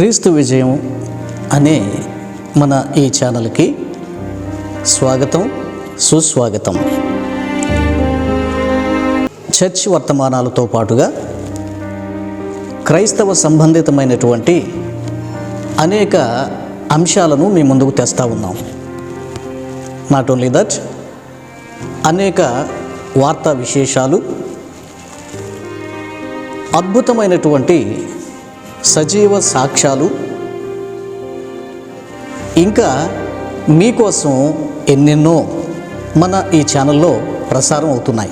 క్రీస్తు విజయం అనే మన ఈ ఛానల్కి స్వాగతం సుస్వాగతం. చర్చ్ వర్తమానాలతో పాటుగా క్రైస్తవ సంబంధితమైనటువంటి అనేక అంశాలను మీ ముందుకు తెస్తా ఉన్నాం. నాట్ ఓన్లీ దట్ అనేక వార్తా విశేషాలు అద్భుతమైనటువంటి సజీవ సాక్ష్యాలు. ఇంకా మీకోసం ఎన్నెన్నో మన ఈ ఛానల్లో ప్రసారం అవుతున్నాయి.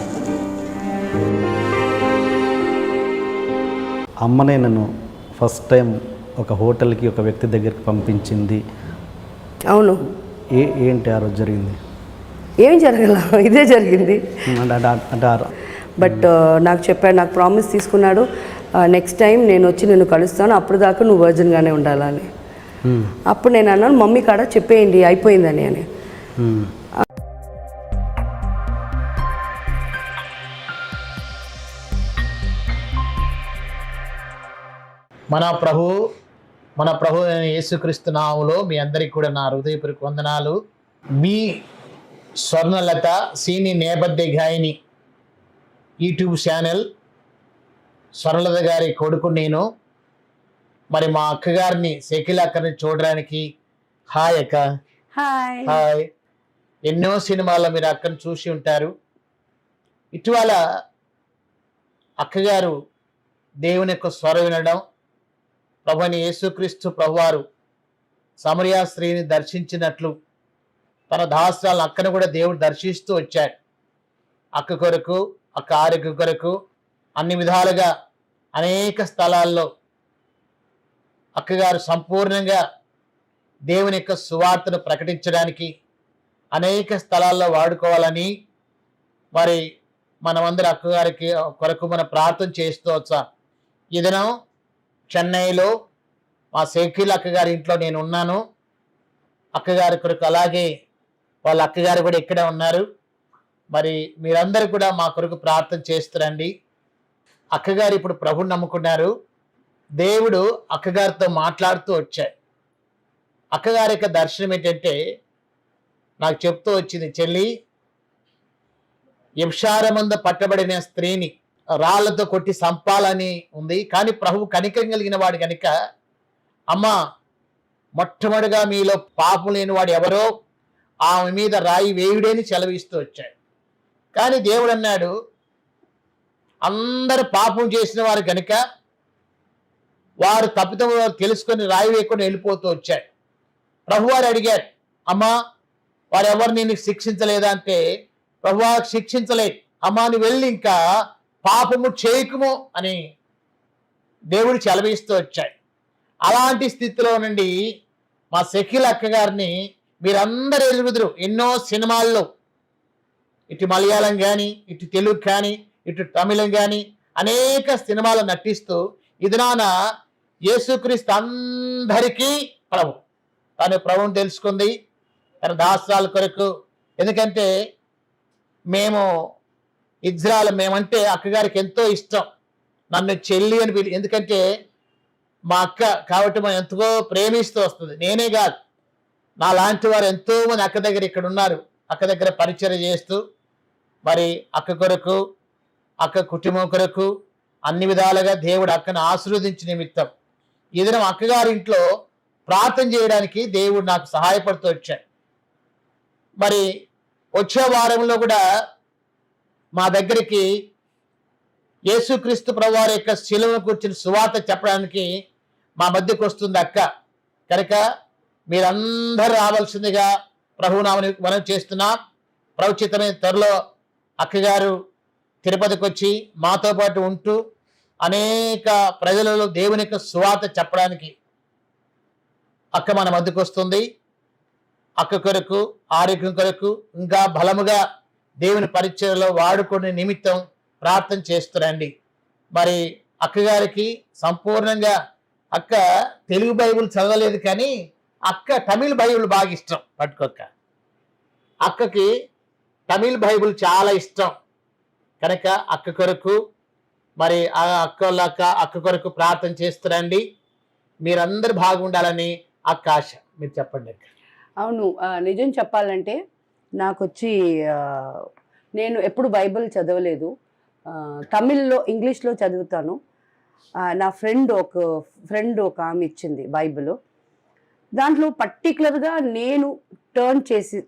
అమ్మనే నన్ను ఫస్ట్ టైం ఒక హోటల్కి ఒక వ్యక్తి దగ్గరికి పంపించింది. అవును. ఏ ఏంటి ఆ రోజు జరిగింది? ఏం జరగల? ఇదే జరిగింది. బట్ నాకు చెప్పాడు నాకు ప్రామిస్ తీసుకున్నాడు. నెక్స్ట్ టైం నేను వచ్చి నిన్ను కలుస్తాను అప్పుడు దాకా నువ్వు వర్జన్గానే ఉండాలని మ్మ్. అప్పుడు నేను అన్నాను మమ్మీ కాడ చెప్పేయండి అయిపోయిందని అని మ్మ్. మన ప్రభు మన ప్రభు యేసుక్రీస్తు నామములో మీ అందరికీ కూడా నా హృదయపూర్వక వందనాలు మీ స్వర్ణలత సీని నేపథ్య గాయని యూట్యూబ్ ఛానల్ స్వర్ణలత గారి కొడుకు నేను. మరి మా అక్కగారిని సెకిల్ అక్కని చూడడానికి హాయ్ అక్క. హాయ్. హాయ్. ఎన్నో సినిమాల్లో మీరు అక్కను చూసి ఉంటారు. ఇటీవల అక్కగారు దేవుని యొక్క స్వరం వినడం ప్రభుని యేసుక్రీస్తు ప్రభువారు సమరియా స్త్రీని దర్శించినట్లు తన దాస్రాలను అక్కను కూడా దేవుడు దర్శిస్తూ వచ్చాడు. అక్క కొరకు అక్క ఆరోగ్య కొరకు అన్ని విధాలుగా అనేక స్థలాల్లో అక్కగారు సంపూర్ణంగా దేవుని యొక్క సువార్తను ప్రకటించడానికి అనేక స్థలాల్లో వాడుకోవాలని మరి మనమందరి అక్కగారికి కొరకు మనం ప్రార్థన చేస్తూ వచ్చా. ఈ దినం చెన్నైలో మా సేకిల్ అక్కగారి ఇంట్లో నేను ఉన్నాను. అక్కగారి కొరకు అలాగే వాళ్ళ అక్కగారు కూడా ఇక్కడే ఉన్నారు. మరి మీరందరూ కూడా మా కొరకు ప్రార్థన చేస్తారండి అక్కగారు ఇప్పుడు ప్రభుని నమ్ముకున్నారు. దేవుడు అక్కగారితో మాట్లాడుతూ వచ్చాయి అక్కగారి యొక్క దర్శనం ఏంటంటే నాకు చెప్తూ వచ్చింది చెల్లి యక్షారమంద పట్టబడిన స్త్రీని రాళ్ళతో కొట్టి సంపాలని ఉంది. కానీ ప్రభు కనికం కలిగిన వాడు కనుక అమ్మ మొట్టమొదటిగా మీలో పాపం లేని వాడు ఎవరో ఆమె మీద రాయి వేయుడేని చెలవిస్తూ వచ్చాడు. కానీ దేవుడు అన్నాడు అందరు పాపం చేసిన వారు కనుక వారు తప్పితం తెలుసుకొని రాయి వేయకుండా వెళ్ళిపోతూ వచ్చాడు ప్రభువారు అడిగాడు అమ్మా వారు ఎవరు నేను శిక్షించలేదా? అంటే ప్రభువా శిక్షించలేదు. అమ్మా నువ్వు వెళ్ళి ఇంకా పాపము చేయకుము అని దేవుడు చెలవిస్తూ వచ్చాడు. అలాంటి స్థితిలో నుండి మా సెకిల్ అక్కగారిని మీరందరూ ఎదుగుదురు ఎన్నో సినిమాల్లో ఇటు మలయాళం కానీ ఇటు తెలుగు కానీ ఇటు తమిళం కానీ అనేక సినిమాలు నటిస్తూ ఇదినాన యేసుక్రీస్తు అందరికీ ప్రభు. తన ప్రభుని తెలుసుకుంది తన దాస్త్రాల కొరకు. ఎందుకంటే మేము ఇజ్రాయల్ మేమంటే అక్కగారికి ఎంతో ఇష్టం. నన్ను చెల్లి అని పిలి ఎందుకంటే మా అక్క కాబట్టి మనం ఎంతో ప్రేమిస్తూ వస్తుంది. నేనే కాదు. నా లాంటి వారు ఎంతో మంది అక్క దగ్గర ఇక్కడ ఉన్నారు. అక్క దగ్గర పరిచయం చేస్తూ మరి అక్క కొరకు అక్క కుటుంబం కొరకు అన్ని విధాలుగా దేవుడు అక్కను ఆశీర్వదించి నిమిత్తం. ఈ దినం అక్కగారి ఇంట్లో ప్రార్థన చేయడానికి దేవుడు నాకు సహాయపడుతూ వచ్చాడు. మరి వచ్చే వారంలో కూడా మా దగ్గరికి యేసుక్రీస్తు ప్రభువారి యొక్క శిలువను కూర్చుని సువార్త చెప్పడానికి మా మధ్యకు వస్తుంది అక్క. కనుక మీరందరూ రావాల్సిందిగా ప్రభునామని మనం చేస్తున్నాం. ప్రభుచితమైన త్వరలో అక్కగారు తిరుపతికి వచ్చి మాతో పాటు ఉంటూ అనేక ప్రజలలో దేవుని యొక్క సువార్త చెప్పడానికి అక్క మన మధ్యకు వస్తుంది. అక్క కొరకు ఆరోగ్యం కొరకు ఇంకా బలముగా దేవుని పరిచయలో వాడుకునే నిమిత్తం ప్రార్థన చేస్తురండి. మరి అక్కగారికి సంపూర్ణంగా అక్క తెలుగు బైబిల్ చదవలేదు కానీ అక్క తమిళ్ బైబిల్ బాగా ఇష్టం. పట్టుకోక్క. అక్కకి తమిళ్ బైబిల్ చాలా ఇష్టం. కనుక అక్క కొరకు మరి ఆ అక్క వాళ్ళ అక్క అక్క కొరకు ప్రార్థన చేస్తురండి. మీరందరూ బాగుండాలని ఆకాశ మీరు చెప్పండి అక్క. అవును నిజం చెప్పాలంటే నాకు వచ్చి నేను ఎప్పుడు బైబిల్ చదవలేదు. తమిళ్ళో ఇంగ్లీష్లో చదువుతాను. నా ఫ్రెండ్ ఒక ఫ్రెండ్ ఒక ఆమె ఇచ్చింది బైబిల్. దాంట్లో పర్టికులర్గా నేను టర్న్ చేసి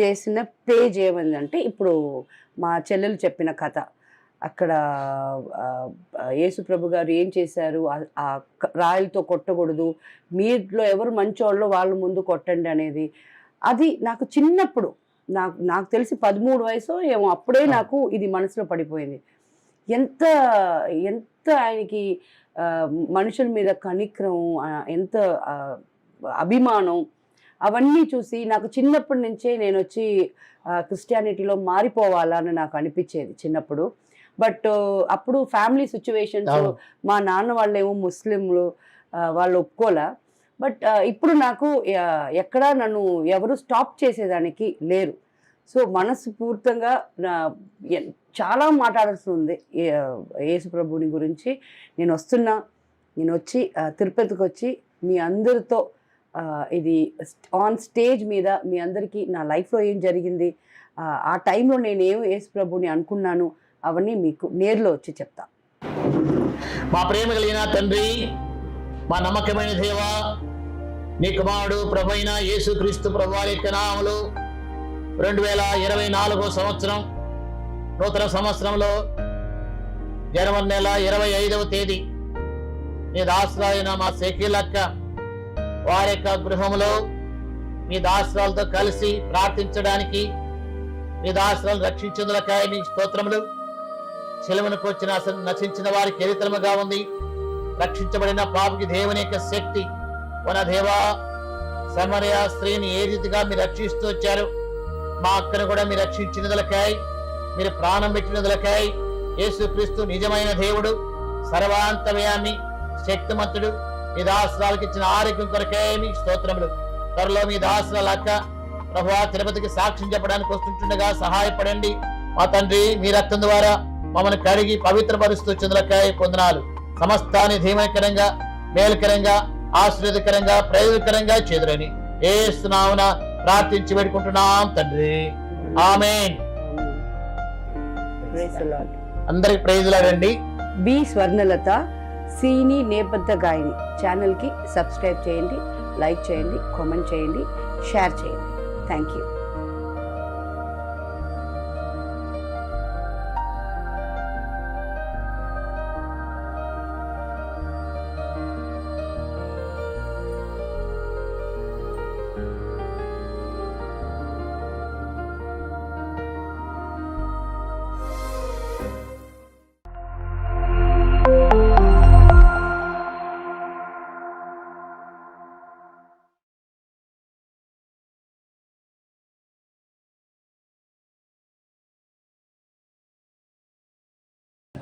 చేసిన పేజ్ ఏమైందంటే ఇప్పుడు మా చెల్లెలు చెప్పిన కథ. అక్కడ ఆ, ఆ, యేసు ప్రభు గారు ఏం చేశారు? ఆ- రాయలతో కొట్టకూడదు. మీలో ఎవరు మంచోళ్ళో వాళ్ళ ముందు కొట్టండి అనేది. అది నాకు చిన్నప్పుడు నాకు నాకు తెలిసి పదమూడు వయసు ఏమో అప్పుడే నాకు ఇది మనసులో పడిపోయింది. ఎంత ఎంత ఆయనకి మనుషుల మీద కనిక్రం ఎంత అభిమానం అవన్నీ చూసి నాకు చిన్నప్పటి నుంచే నేను వచ్చి క్రిస్టియానిటీలో మారిపోవాలని నాకు అనిపించేది చిన్నప్పుడు. బట్ అప్పుడు ఫ్యామిలీ సిచ్యువేషన్స్. మా నాన్న వాళ్ళేమో ముస్లింలు వాళ్ళు ఒప్పుకోలే. బట్ ఇప్పుడు నాకు ఎక్కడా నన్ను ఎవరు స్టాప్ చేసేదానికి లేరు. సో మనస్ఫూర్తంగా నా ఎన్- చాలా మాట్లాడాల్సి ఉంది యేసు ప్రభుని గురించి. నేను వస్తున్నా నేను వచ్చి తిరుపతికి వచ్చి మీ అందరితో ఇది ఆన్ స్టేజ్ మీద మీ అందరికీ నా లైఫ్లో ఏం జరిగింది? ఆ, టైంలో నేను ఏం యేసు ప్రభుని అనుకున్నాను? అవన్నీ మీకు నేర్లో వచ్చి చెప్తా. మా ప్రేమ కలిగిన తండ్రి మా నమ్మకమైన దేవ నీ కుమారుడు ప్రభైన అయిన యేసు క్రీస్తు యొక్క నామలు రెండు వేల ఇరవై నాలుగో సంవత్సరం నూతన సంవత్సరంలో జనవరి నెల ఇరవై ఐదవ తేదీ. నీ దాసులైన మా సెకీలక్క వారి యొక్క గృహంలో మీ దాసురాలతో కలిసి ప్రార్థించడానికి మీ దాసురాలు రక్షించేందులకాయ నీ స్తోత్రములు. చెలవునకు వచ్చిన నశించిన వారి చరిత్రముగా ఉంది. రక్షించబడిన పాపకి దేవుని యొక్క శక్తి. మన దేవా సమరయ స్త్రీని ఏ రీతిగా మీరు రక్షిస్తూ వచ్చారు? మా అక్కను కూడా మీరు రక్షించినదులకాయ మీరు ప్రాణం పెట్టినదులకాయ్ యేసుక్రీస్తు నిజమైన దేవుడు సర్వాంతమయాన్ని శక్తిమంతుడు మీ దాసరాలకు ఇచ్చిన ఆరోగ్యం కొరకే మీ స్తోత్రములు. త్వరలో మీ దాసరాల అక్క ప్రభువా తిరుపతికి సాక్ష్యం చెప్పడానికి వస్తుంటుండగా సహాయపడండి. మా తండ్రి మీ రక్తం ద్వారా మమ్మల్ని కడిగి పవిత్రపరుస్తూ చంద్రకాయ పొందనాలు. సమస్తాన్ని ధీమకరంగా మేలుకరంగా ఆశ్రదకరంగా ప్రయోజకరంగా చేదురని ఏ స్నామున ప్రార్థించి పెట్టుకుంటున్నాం తండ్రి. Lord. అందరికి ప్రైజులాడండి బి స్వర్ణలత. సీని నేపథ్య గాయని ఛానల్కి సబ్స్క్రైబ్ చేయండి లైక్ చేయండి కామెంట్ చేయండి షేర్ చేయండి. Thank you